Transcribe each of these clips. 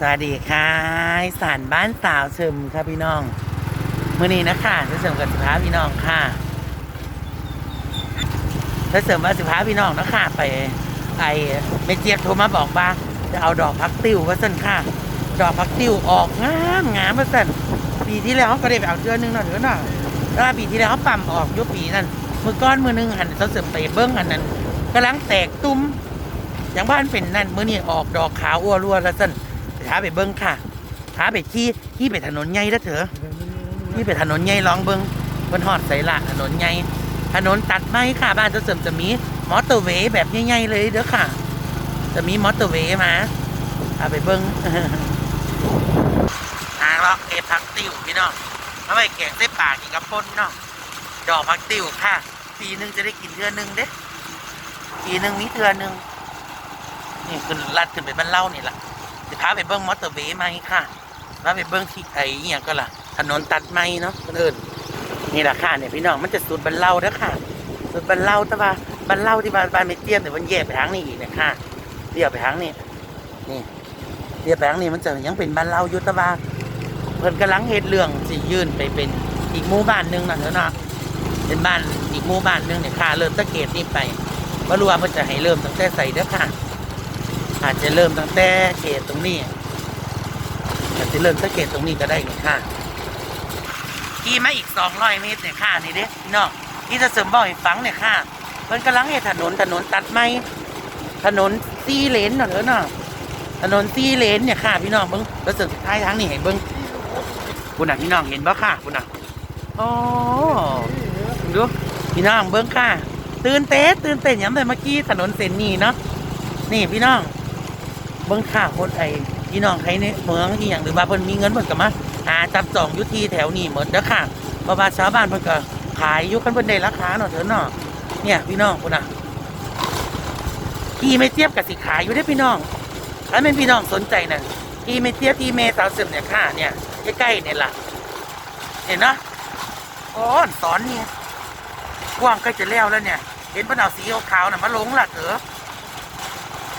สวัสดีค่ะสารบ้านสาวเชิมค่ะพี่น้องเมื่อนี้นะคะจะเสริมกับสิพาพี่น้องค่ะจะเสริมว่าสิพาพี่น้องนะคะไปไอเมเจียบโทรมาบอกว่าจะเอาดอกพักติ้วว่าสั่นค่ะ ดอกพักติ้วออกงามงามว่าสั่นปีที่แล้วก็ได้ไปเอาเทือนึงหน่อยเถอะหน่อยแล้วปีที่แล้วปั๊มออกยุปีนั่นมือก้อนมือนึงหันเขาเสริมไปเบิ้งอันนั้นกำลังแตกตุ้มอย่างบ้านเป็นนั่นเมื่อนี่ออกดอกขาวอ้วรัวแล้วสั่น ท้าไปเบิ้งค่ะท้าไปที่ที่ไปถนนใหญ่แล้วเถอะที่ไปถนนใหญ่ลองเบิ้งบนหอดใส่ละถนนใหญ่ถนนตัดไม้ค่ะ บ้านเจะเสริมจะมีมอเตอร์เวย์แบบใหญ่ๆเลยเด้อค่ะ จะมีมอเตอร์เวย์มาเอาไปเบิ้งหางเลาะเก็บผักติ้วพี่น้องเอาไปแกงใส่ปากกินกับป่นเนาะดอกผักติ้วค่ะปีหนึงจะได้กินเทือหนึงเด้ปีหนึงมีเทือหนึงนี่ขึ้นลัดขึ้นไปบ้านเล่านี่แหละจะ พาไปเบิ้งมอเตอร์เวย์ไหมค่ะพาไปเบิ้งที่ไอ้อหย่างก็ล่ะ ถนนตัดไหมเนาะคนอื่นนี่แหละค่ะเนี่ยพี่น้องมันจะสุดบรรเล่าแล้วค่ะ สุดบรรเล่าแต่ว่าบรรเล่าที่บ้านบ้านไม่เตี้ยมแต่มันแยกไปทางนี้อีกเนยค่ะเลี้ยวไปทางนี้นี่เลี้ยวไปทางนี้มันจะยังเป็นบรรเล่ายู่แต่ว่าเพิ่นกำลังเฮ็ดเรื่องสิยื่นไปเป็นอีกหมู่บ้านหนึงน่ะเถอะนาะเป็นบ้านอีกหมู่บ้านหนึงเนี่ยค่ะเริ่มตะเกตนี่ไปบ่รู้ว่าเพิ่นจะให้เริ่มตั้งแต่ใส่เด้อค่ะ อาจจะเริ่มตั้งแต่เขตตรงนี้อาจจะเริ่มสังเกตตรงนี้ก็ได้นี่ค่ะขี่มาอีก 200 เมตรเนี่ยค่ะนี่เด้พี่น้องที่จะเสริมบ่อยฟังเนี่ยค่ะเพิ่นกำลังให้ถนนถนนตัดไม้ถนนซีเลนเนาะเถอะเนาะถนนซีเลนเนี่ยค่ะ พี่น้องเบิ่งแล้วเสริมท้ายทางนี่ให้เบิ่งคุณน่ะพี่น้องเห็นบ่ค่ะคุณน่ะโอ้ดูพี่น้องเบิ่งค่ะ ตื่นเต้นตื่นเต้นย้ำแต่เมื่อกี้ถนนเส้นนี้เนาะนี่พี่น้อง เบิ่งข่าวคนไอ้พี่น้องใครในเมืองที่อย่างหรือว่าเพิ่นมีเงินเพิ่นก็มาหาจับจองอยุทีแถวนี้หมดเด้อค่ะเพราะว่าชาวบ้านเพิ่นก็ขายอยุคันเพิ่นได้ราคาเนาะเถอะเนาะเนี่ยพี่น้องคุณน่ะที่ไม่เทียบกับสิขายอยู่ได้พี่น้องถ้าเป็นพี่น้องสนใจน่ะที่ไม่เทียบที่เมสาวเสริมเนี่ยค่ะเนี่ยใกล้ๆเนี่ยล่ะเห็นเนาะโอ้สอนเนี่ยกว้างใกล้จะแล้วแล้วเนี่ย เห็นเพิ่นเอาสีขาวๆน่ะมาลงล่ะเถอะ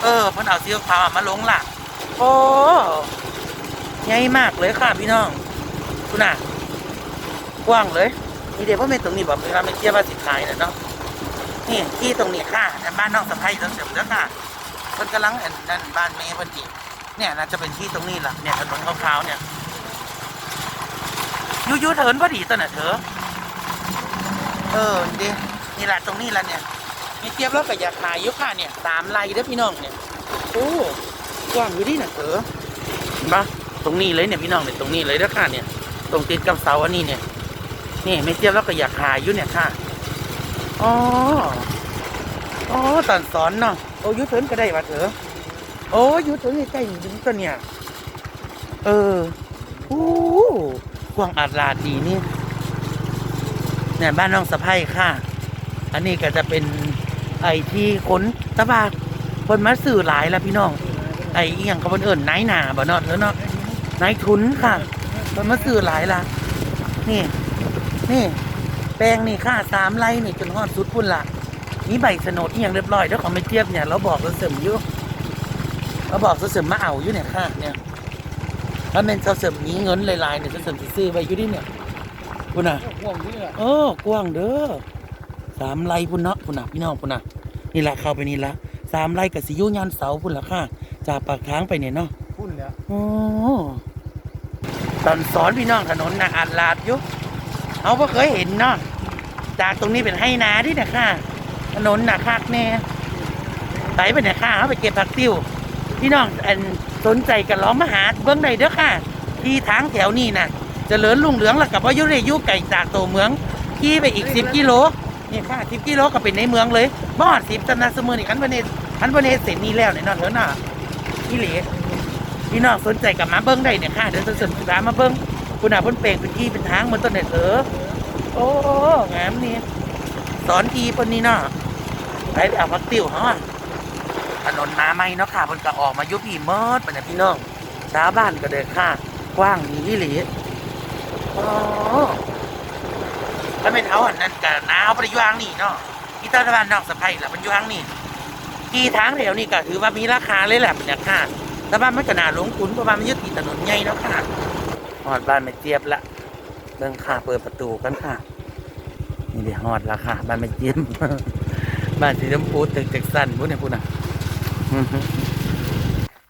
เออเพิ่นเอาซีอิ๊วขาวมาลงล่ะ โอ้ใหญ่มากเลยค่ะพี่น้องคุณน่ะกว้างเลยนี่เดี๋ยวพ่อแม่ตรงนี้บอกเลยว่าไม่เทียบว่าสิขายน่ะเนาะนี่ที่ตรงนี้ค่ะแต่บ้านน้องสะพ้ายต้องเสริมแล้วค่ะเพิ่นกำลังอันนั่นบ้านเมย์เพิ่นจีเนี่ยน่าจะเป็นที่ตรงนี้ล่ะเนี่ยถนนขาวๆเนี่ยยูยูเถินพอดีตัวน่ะเถอะเออดีนี่แหละตรงนี้ละเนี่ย มีเทียบแล้วก็อยากขายยุค่ะเนี่ยสามไร่เด้อพี่น้องเนี่ยโอ้กว้างอยู่ดินะเถอะเห็นปะตรงนี้เลยเนี่ยพี่น้องเนี่ยตรงนี้เลยเด้อค่ะเนี่ย ตรงติดกับเสาอันนี้เนี่ยนี่ไม่เทียบแล้วก็อยากขายอยู่เนี่ยค่ะอ๋ออ๋อตอนสอนเนาะโอ้ยุเถินก็ได้ว่าเถอะโอ้อยุเถินใกล้ๆถึงตัวเนี่ยเออโอ้กว้างอาดลาดดีนี่เนี่ยบ้านน้องสะพ้ายค่ะ อันนี้ก็จะเป็น ไอ้ที่คนตะบากคนมาสื่อหลายแล้วพี่น้อง ไอ้อีหยังเขาเพิ่นเอิ้นนายหนาบ่เนาะเถอะเนาะนายทุนค่ะคนมาสื่อหลายละนี่ นี่ แปลงนี่ค่าสามไร่นี่จนฮอดสุดพุ่นละมีใบโฉนดอีหยังเรียบร้อยแล้วเขาไม่เทียบเนี่ยเราบอกเราเสริมอยู่เราบอกเราเสริมมาเอาอยู่เนี่ยค่ะเนี่ยถ้าเป็นเราเสริมมีเงินหลายๆเนี่ยเราเสริมสิซื้อไว้อยู่ดิเนี่ยคุณน่ะห่วงที่อะเออกว้างเด้อ สามไร่พุ่นเนาะพุ่นน่ะพี่น้องพุ่นน่ะนี่ละเข้าไปนี่ละสามไร่กับสิอยุยานเสาพุ่นละค่ะจากปากทางไปเนี่ยเนาะพุ่นเนี่ยโอ้ตอนสอนพี่น้องถนนนะอาดลาดอยู่เอาก็เคยเห็นเนาะจากตรงนี้เป็นให้นาดินะค่ะถนนหนักคักแน่ไปไปเนี่ยค่ะเขาไปเก็บผักติ้วพี่น้องอันสนใจกันล้อมมาหาเบื้องใดเด้อค่ะ ที่ทางแถวนี้น่ะเจริญรุ่งเรืองแล้วกับว่าอยุเรยุไก่จากตัวเมืองขี่ไปอีกสิบกิโล นี่ค่ะสิบกิโลก็เป็นในเมืองเลยบอดสิบจำนาสมือนี่อันวันนี้อันวันนี้เสร็จนี่แล้วเนี่ยนอนเถอะน่ะพี่เหลพี่น้องสนใจกับมาเบิ้งได้เนี่ยค่ะเดี๋ยวจะสริมสามาเบิ้งคุณอาเพิ่นเปลงเป็นที่เป็นทางเหมือนต้นเนี่ยเถอะโอ้งามนี่สอนทีเพิ่นนี่เนาะไปเอาพักติวเขาอะถนนน้าไม่เนาะค่ะมันก็ออกมายุบพี่เมิดไปเนี่ยพี่น้องชาวบ้านก็เดินค่ะ กว้างหนีหลีโอ้ ถ้าเป็นเขาอันนั้นกับน้าวไปอยู่ทางนี่เนาะที่ตะวันนอกสะพายแหละมันยู่ทางนี่ที่ทางแถวนี่ก็ถือว่ามีราคาเลยแหละเป็นี่ยค่ะแต่บ้านมันก็น่าหลงขุนเพราะว่ามันยึดติดถนนใหญ่แล้วค่ะหอดบ้านไม่เจียบละเบิ่งค่ะเปิดประตูกันค่ะ นี่เดี๋ยวหอดละค่ะบ้านไม่เจียบบ้านสีชมพูตึกจากสั้นพูดเนี่ยพูดนะ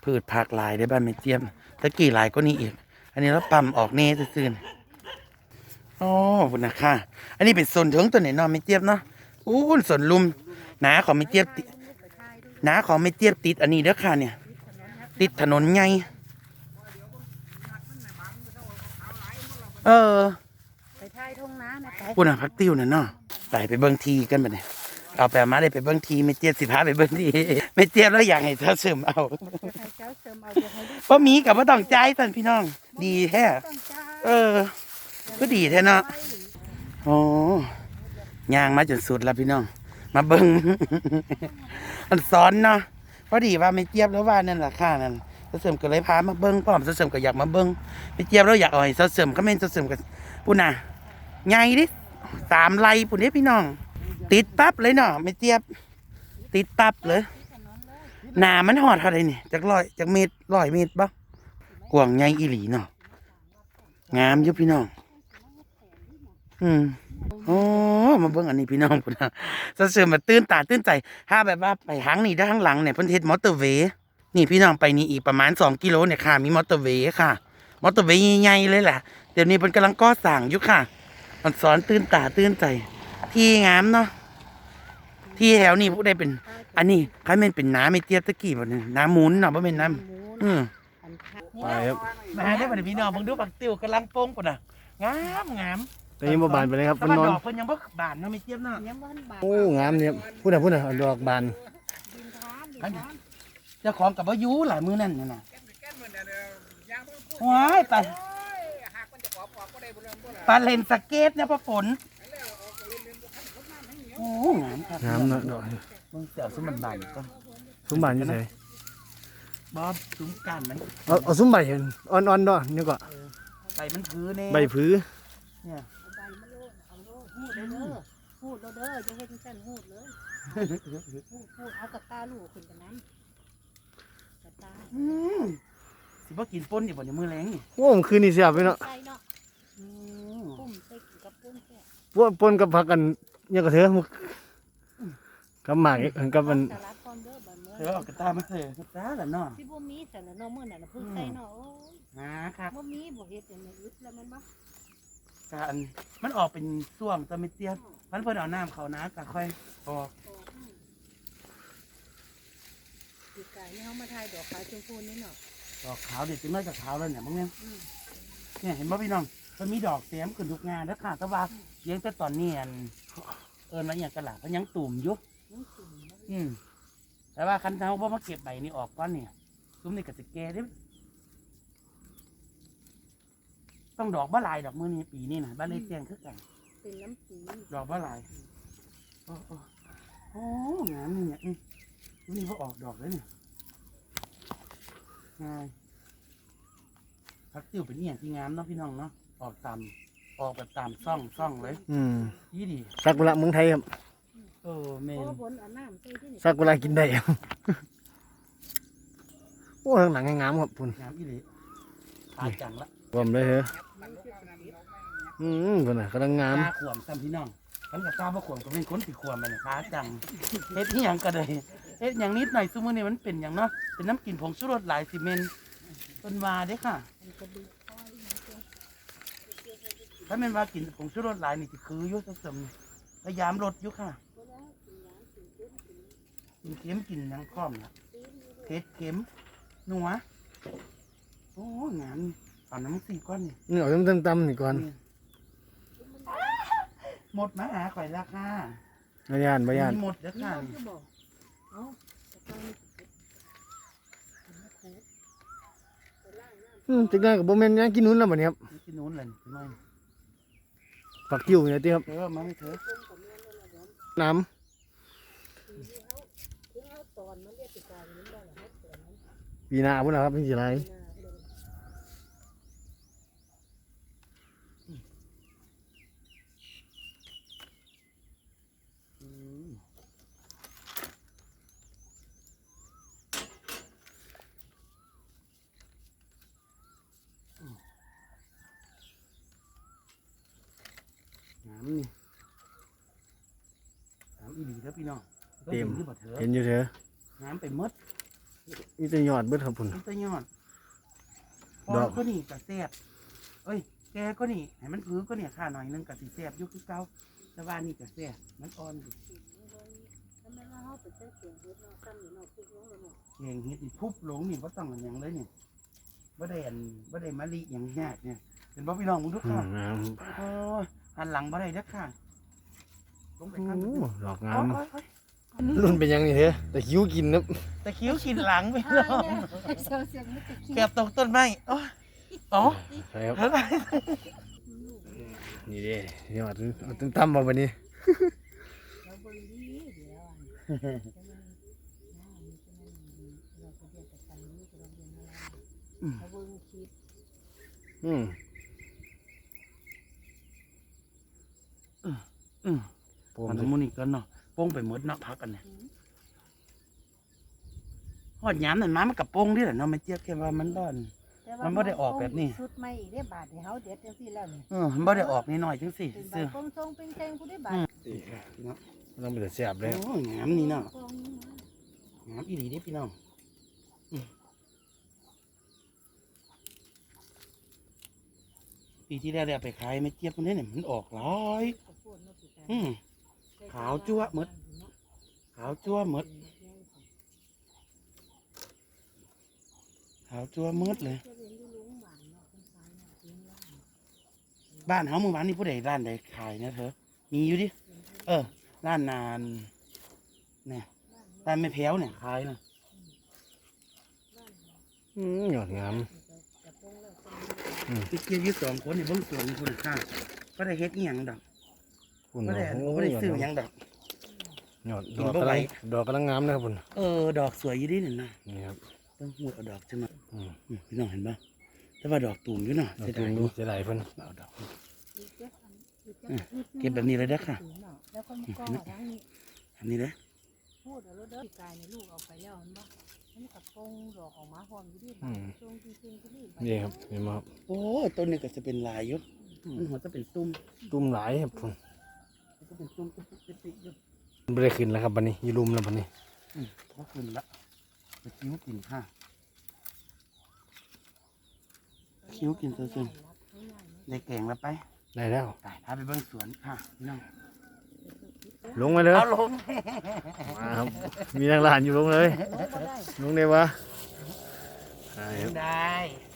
พืชผักลายได้บ้านไม่เจียบตะกี้ลายก็นี่อีก อันนี้เราปั๊มออกเน่ซื่อๆ อ๋อพูดนะค่ะ อันนี้เป็นส่วนถึงตัวไหนเนาะไม่เจี๊ยบเนาะอู้นส่วนลุมหนาของไม่เจี๊ยบติหนาของไม่เจี๊ยบติด อันนี้เด้อค่ะเนี่ย ติดถนนไงเออไปท้ายทุ่งนานะไปพูดนะพักติ้วน่ะเนาะไปไปเบิ้งทีกันบัดเนี่ยเอาไปเอามาได้ไปเบิ้งทีไม่เจี๊ยบสิพาไปเบิ้งทีไม่เจี๊ยบแล้วอยากให้เธอเสริมเอาจะให้เจ้าเสริมเอาจะให้ลูกป้ามีกับว่าต้องใจายสันพี่น้อง ดีแท้ต้องจ้าเออ ก็ดีแท้เนาะโอ้ยางมาจนสุดแล้วพี่น้อง มาเบิ้งอันสอนเนาะพอดีว่าไม่เจี๊ยบแล้วว่านั่นแหละค่านั่นเธอเสริมก็เลยพามาเบิ้งพร้อมเธอเสริมก็อยากมาเบิ้งไม่เจี๊ยบแล้วอยากอาให้เสริมก็ไม่เสริมกันปุ่นน่ะใหญ่ดิสามไลปุ่นนี้พี่น้อง ติดปั๊บเลยเนาะไม่เจี๊ยบ ติดปั๊บเลยหนามันหอดเท่าไรนี่จากร้อยจากเมตรร้อยเมตรบ่กวางใหญ่อีหลีเนาะงามยู่พี่น้อง อืมโอ้มาเบิ่งอันนี้พี่น้องพุ่นนะสะเสริมมาตื่นตาตื่นใจถ้าแบบว่าไปทางนี้ด้านหลังเนี่ยเพิ่นเฮ็ดมอเตอร์เวย์นี่พี่น้องไปนี่อีกประมาณ2กิโลเนี่ยค่ะ มีมอเตอร์เวย์ค่ะ มอเตอร์เวย์ใหญ่ๆเลยแหละเดี๋ยวนี้เพิ่นกำลังก่อสร้างอยู่ค่ะ มันสอนตื่นตาตื่นใจ ที่งามเนาะที่แถวนี้ผู้ใดเป็น อันนี้ใครแม่นเป็นน้ำไม่เตี้ยตะกี้บ่เนี่ยน้ำหมุนเนาะบ่แม่นน้ำอืมอันพักไปครับมาได้บ่ได้พี่น้องเบิ่งดูบักติ้วกำลังโป่งปุ่นน่ะงามงาม แต่ยังบ่บานไปเลยครับแต่มันว่านอนดอกเพิ่นยังบ่บานเนาะไม่เตี้ยเนาะยังบ้านบาโอ้งามเนี่ยพูดน่ะพูดน่ะเอาดอกบานดินทานดินอันทานเจ้าของกับบ่อยู่หลายมื้อนั่นน่ะน่ะว้ายไปปลาเล่นสเก็ตเนี่ยพ่อฝนโอ้งามครับงามเนาะดอกเบิ่งเสี่ยวซุมมันบานก่อนสมบัติอยู่ไสบอบซุ้มกันมันเอาเอาสมบัติเห็นอ่อนๆดอกนี่ก็ใบมันถือแน่ใบผือเนี่ย อหูดเด้อจะเฮ็ดจังซั่นหูดเลยหูดหูดเอากับตาลูกขึ้นกันนั้นกับตาอืมสิบ่กินป่นอีกบ่เนี่ยมื้อแรงนี่โอ้มันคืนนี่เสียบไปเนาะใส่เนาะอืมปุ้มใส่กับปุ้มแค่พวกปนกับผักกันเนี่ยก็เถอะมุกกับหมากอีกกับมันสลัดพร้อมเด้อบัดมื้อเธอเอากระตามาเถอะกระตาละเนาะสิบ่มีแต่ละเนาะมื้อนั้นน่ะเพิ่งใส่เนาะโอ้ยหาครับบ่มีบ่เฮ็ดอย่างนี้อึดแล้วมันบ่ การมันออกเป็นส่วมแตะไม่เตี้ยมันเพิ่นเอาน้ำเขานะก็ค่อยออกปีกายนี่เฮามาถ่ายดอกขาวชมพูนี่เนาะดอกขาวเด็ดจนมาจากขาวแล้วเนี่ยมึงเนี่ยเนี่ยเห็นบ่พี่น้องมันมีดอกเต็มขึ้นทุกงานแล้วค่ะแต่ว่าเลี้ยงแต่ตอนนี้อันเอิญมาอย่างกระหล่ำเพราะยังตุ่มอยู่ยังสูงบ่อืมแต่ว่าคันเท้าว่ามาเก็บใบนี้ออกก่อนเนี่ยซุ้มนี่ก็จะแก่เด้ ต้องดอกบ้าลายดอกมือนี้ปีนี้นะบ้านเลยเตียงคือกัน เป็นน้ำปีดอกบ้าลายโอ้โอ้โอ้งามนี่เนี่ยอืมนี่ว่าออกดอกแล้วเนี่ยงามพักติ้วเป็นเนี่ยที่งามเนาะพี่น้องเนาะออกตามออกแบบตามซ่องซ่องเลยอืมยี่ดีสักเวลาเมืองไทยครับเออเมเพนราะว่าบนเอาน้ำใส่ที่นี่สักเวลากินได้ครับโอ้ข้างหลังงามครับคุณงามอีหลีตาจังละ รวมเลยเหรออืมคุณน่ะกำลังงามตาขวมซ้ำพี่น้องฉันกับตาบ่ขวมก็เป็นคนที่ขวมมันน่ะตาจังเฮ็ดที่ยังก็ได้เฮ็ดอย่างนิดหน่อยซุมื้อนี้มันเป็นอย่างเนาะเป็นน้ำกลิ่นผงชูรสหลายสิเมนเป็นวาเด้ค่ะ ถ้าแม่นวากินผงชูรสหลายนี่สิคืออยู่เสริมๆนี่พยายามลดอยู่ค่ะกินเค็มกินหยังพร้อมล่ะเผ็ดเค็มนัวโอ้งาม เอาน้ำสีก้อนนี่นี่เอาตำๆๆนี่ก่อนหมดมาหาข่อยราคาบายานบายานมีหมดเด้อนี่ค่ะเรานี่จะบอกเอ้าแต่ตอนนี้อืมจักได้กับโบแมนยังกินนู้นแล้วบัดนี้ครับนี่ที่นู้นเลยพี่น้อยผักติ้วเนี่ยที่ครับเออมาไม่เถอะน้คือเฮาตอนมันเรียกปีกายมันบ่ล่ะเฮาตอนมันำปีหน้าพุ่นนะครับเป็นสิไร หน้าเบิ่ง อืม นี่งามอีหลีแล้ว พี่น้องเต็มที่บ่เถอะเห็นอยู่เถอะงามไปหมดมีแต่ยอดเบิดครับพุ่น มันจะยอดพดออก ก็นี่กะแซ่บเอ้ย แกก็นี่ให้มันผือก็เนี่ยค่าหน่อยนึงกะสิแซ่บอยุคคือเก่าแต่ว่านี่กะแซ่บมันอ่อนอยู่ทำไมเราเอาไปเจ้าเสียงเฮ็ดเนาะซ้ำอยู่เนาะคิดว่าเราเนาะเก่งเฮ็ดนี่พุบหลงนี่บ่ต้องอันหยังเลยนี่บ่ได้อันบ่ได้มะลิหยังยากเนี่ยเป็นบ่พี่น้องมึงทุกอืข้ามงามโอ้ยหันหลังบ่ได้เด้อค่ะ ลงไปโอ้ข้างดอกโอ้งามยโอ้ยโอ้ยรุ่นเป็นยังนี่เถอะแต่คิ้วกินนะตะคริวกินหลังไปใช่แล้วเนี่ยเสียงเสียงมันจะคิดเก็บตกต้นไม้โอ้ยอ๋อใช่ครับอะไรนี่เด้ยอดเอาตั้มตั้มมาวันนี้เราเบิ่งดีเดี๋ยวอันจะมันน้ามันจะมั นเราก็เรียนแต่กันนี้เราเรียนอะไรเราเบิ่งคลิปอืมอืมโปมมันสิมุนี่กันเนาะโป้งไปหมดเนาะพักกันเนี่ยหอดหยามนั่นมามันกับโป้งนี่แหละเนาะมันเจี๊ยบแค่ว่ามันบ้อน แต่ว่ามันบ่ได้ออกแบบนี้ชุดใหม่อีกได้บาทให้เฮาเด็ดจังซี่แล้วนี่เออมันบ่ได้ออกนิดหน่อยจังสิเป็นใบซื้อคงทรงเป็นแตงผู้ได้บาทพี่น้องต้องเป็นแต่แซ่บเลยโอ้ยงามนี่เนาะกองนี้นะงามอีหลีเด้พี่น้องอืมปีที่แล้วเนี่ยไปขายไม่เจี๊ยบมันได้เนี่ยมันออกหลายข้าวโพดเนาะพี่ตาอืม ขาวจั๊วะหมดขาวจั่วหมดขาวจั่วหมดเลยจะเรียนอยู่โรงพยาบาลเนาะคนขายเนาะกินเหล้าบ้านเฮาเมื่อวานนี้ผู้ใดร้านใดขายนะเธอมีอยู่ดิ เออร้านนานเนี่ยร้านไม่แพ้วเนี่ยขายนะอืมยอดงามจะโปงแล้วคนนี้พี่เกียวอยี่สองคนในเบื้องสวนคุณค่าก็ได้เฮ็ดอีหยังดอก พุ่นก็ได้โอ้ก็ได้ยยอดซื้อหยังงามดอก ยอดกิดนอกบ่กำไหวลังดอกกำลังงามนะครับพุ่นเออ ดอกสวยอยู่ดิเนี่ยนะนี่ครับ ต้องหูดเอาดอกจังหน่อยอืม อืมพี่น้องเห็นปะแต่ว่าดอกตูมอยู่เนาะดอกเสียตูดายมอดูยู่เสียดายเพิ่นเอาดอกอีกเจ็ดอันอีกเจ็ดอืมนิดนึงเก็บแบบนี้เลยเด้อค่ะ แล้วก็มาก่อทั้งนี้อันนี้เลยพูดเอาแล้วเด้อพี่กายในลูกเอาไปแล้วเห็นบ่มันกับโปงดอกออกมาพร้อมอยู่ดิบาทตรงจริงๆก็นี่นี่ครับเห็นไหมครับโอ้ต้นนี้ก็จะเป็นลายอยู่มันหัวจะเป็นตุ้มตุ้มหลายครับพุ่น มันจะเป็นตุ้มตุ้มตุ้มตุ้มตุ้มอยู่ไม่ได้ขึ้นแล้วครับบันนี้อยูรุมแล้วบันนี้อืมพอขึ้นละไปคิ้วกินค่ะคิ้วกินซื่อๆได้แกงแล้วไปได้แล้วไปพาไปเบิ่งสวนค่ะพี่น้องลงมาเลยเอาลงมาครับมีนางลานอยู่ลงเลยลงบ่ได้ลงได้วะได้ครับได้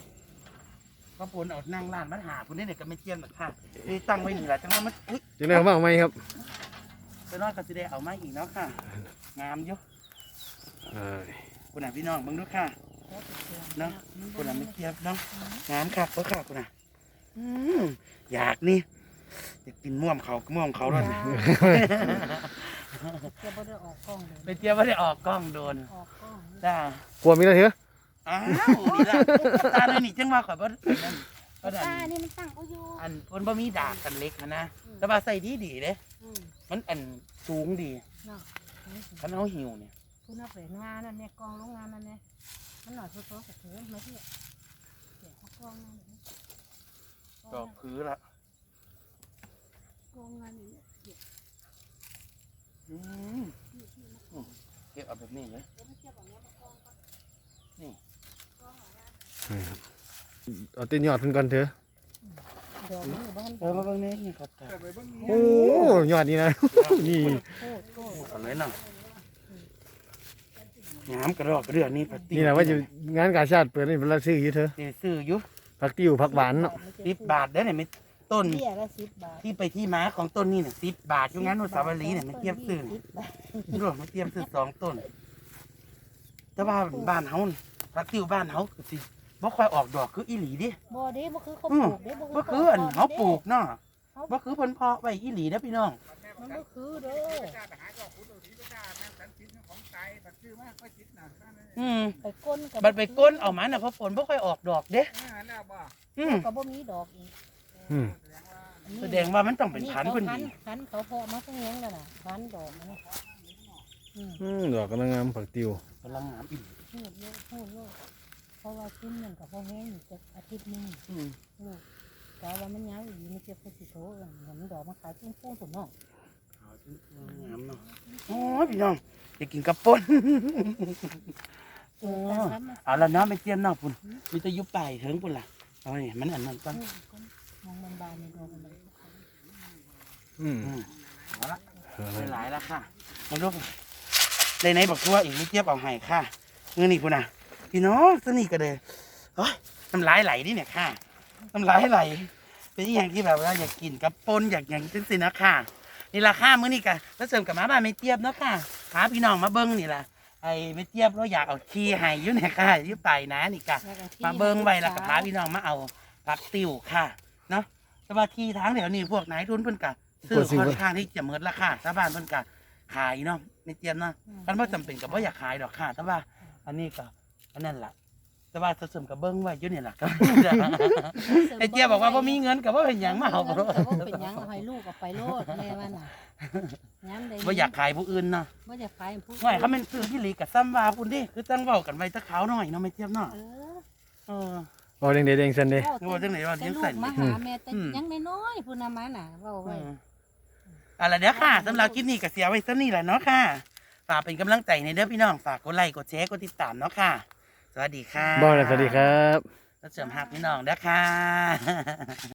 ก็ปนเอานั่งร้านมาหาพุ่นนี่เนี่ยก็ไม่เจียนหรอกค่ะนี่ตั้งไว้นี่แหละจังว่ามันอุ้ยจังได้บ้าไหมครับไปนอนก็สิได้เอามาอีกเนาะค่ะ งามอยู่เออคุณน่ะพี่น้องเบิ่งดูค่ะเนาะคุณน่ะไม่เทียบเนาะงามค่ะเพราะค่ะคุณน่ะอยากนี่อยากกินม่วมเขาม่วมเขาด้วยจะบ่ได้ออกกล้องเลยไปเทียบว่ได้ออกกล้องโดนออกกล้องจ้ากลัวมีอะไรเถอะ อ้าวนี่ละตาเลยนี่จังว่าข่อยบ่นั่นบ่ดัตานนี่มันตั้งเอาอยู่อันเพิ่นบ่มีดากกันเล็กหั้นนะแต่ว่าใส่ดีดีๆเด้อืมมันอันสูงดีเนาะคันเอาหิวเนี่ยคุณเอาไปงานนั่นเนี่ยกองโรงงานนั่นเนี่ยมันหน่อยโซๆกับเธอมาที่เดี๋ยวเขากองงานนี่ดอกพื้ละกองงานนี่เดี๋ยวอืมเก็บเอาแบบนี้เลยเดี๋ยวมันเทียบแบบนี้มากองก่อน นี่ กองของ งานเอาตีนยอดเพิ่นก่อนเถอะเดี๋ยวมันอยู่บ้านเออมาเบิ่งนี่นี่ครับตาโอ้ยอดนี่นะ นี่โคตรโคตรเอาเลยเนาะงามกระดอกกระเดือนนี่ปฏินี่แหละว่าจะงานกาชาติเปิดนี่เป็นละซื้ออยู่เถอะสิซื้ออยู่ผักติ้วผักหวานเนาะสิบบาทได้อเนี่ยไม่ต้นเบี้ยละสิบบาทที่ไปที่มาของต้นนี่เนี่ยสิบบาทอยู่งั้นนุสาวรีย์เนี่ยไม่เทียบซื้อสิบบาทรวมมาเตรียมซื้อสองต้น แต่ว่าบ้านเฮาน่ะผักติ้วบ้านเฮาก็สิ บ่ค่อยออกดอกคืออีหลีเดิบ่เด้บ่คือเขาอืปมลูกเด้บ่คืออันเฮาปลูกเนาะบ่คือเพิ่นเพาะไว้อีหลีเด้อพี่น้องมันบ่คือเด้ออืมไปก้นกับบัดไปก้นเอามาน่ะเพราะฝนบ่ค่อยออกดอกเด้อืมก็บ่มีดอกอีกอืมอันนี้แสดงว่ามันต้องเป็นพันธุ์เพิ่นพันดีธุ์พันธุ์เขาเพาะมาตั้งแยงแล้วน่ะพันธุ์ดอกมันอืมอืมดอกกำลังงามผักติ้วกำลังงามอีหลีพูดเยอะพูดโลก เพราะว่าชิ้นหนึ่งกับพ่อแห้งอยู่จะอาทิตย์หนึงอืมลูกแต่ว่ามันยาวอีไม่เจ็บก็สิโถเอิ้นเดี๋ยวมันดอกมาขายปุ้งปุ้งผุนเนาะขาวงามเนาะโอ้ยพี่น้องอยากกินกระป่นเออตามมาเอาละเนาะไม่เตรียมเนาะปุ่นมีแต่อยุบไปถึงปุ่นล่ะเอาเนี่ยมันอันนั้นก่อนมองมันบานในดอกมันเลยอืมอืมเอาละเป็นหลายแล้วค่ะมาดูในไหนบอกว่าอีกไม่เทียบเอาให้ค่ะเงินนี่ปุ่นน่ะ พี่น้องสนิทกันเลยโอ้ยน้ำลายไหลนี่เนี่ยค่ะน้ำลายไหล เป็นอหย่างที่แบบว่าอยากกินกับปนอยากอย่างจังสินะค่ะนี่ราคามื้อนี้กะแล้วเสริมกับมาบ้านไม่เทียบเนาะค่ะพาพี่น้องมาเบิ้งนี่ล่ะไอ้ไม่เทียบเราอยากเอาขี้ให้อยู่เนี่ยค่ะอยู่ไปนะนี่กะแล้วก็ที่มาเบิ้งไว้แล้วก็พาพี่น้องมาเอาผักติวค่ะเนาะแต่ว่าที่ทางเดี๋ยวนี้พวกนายทุนเพิ่นกะซื้อค่อนข้างที่จะเมิดราคาชาวบ้านเพิ่นกะขายเนาะไม่เตรียมเนาะกันว่าจำเป็นกับว่าอยากขายดอกค่ะแต่ว่าอันนี้ก็ อันนั้นแหละแต่ว่าเสริมกับเบิ้งไว้อยู่เนี่ยแหละก็ไอ้เจี๊ยบบอกว่าพอมีเงินกับว่าเป็นหยังมาเอาเงิบ่นก็บ่เป็นหยังเอาให้ลูกเอาไปโลดแม่ว่าน่ะย้ำได้ว่าอยากขายผู้อื่นเนาะบ่อยากขายผู้ง่ายเขาเป็นซื้อที่หลีกับซ้ำว่าพุ่นดิคือตั้งเว้ากันไว้ตะขาวหน่อยเนาะไม่เทียบเนาะเออเออเอาเด้งเด้งเด้งเส้นเด้นึกว่าจังไหนว่าแต่เลี้ยงลูใส่กมาหาแม่แต่อืม ยังน้อยๆพุ่นน่ะมาน่ะเว้าเอไว้อเอาล่ะเดี๋ยวค่ะสำหรับคลิปนี้ก็เสียไว้ซะนี่แหละเนาะค่ะฝากเป็นกำลังใจในเด้อพี่น้องฝากกดไลค์กดแชร์กดติดตามเนาะค่ะ สวัสดีค่ะบ่นะสวัสดีครับ แล้วเสริมหักพี่น้องเด้อค่ะ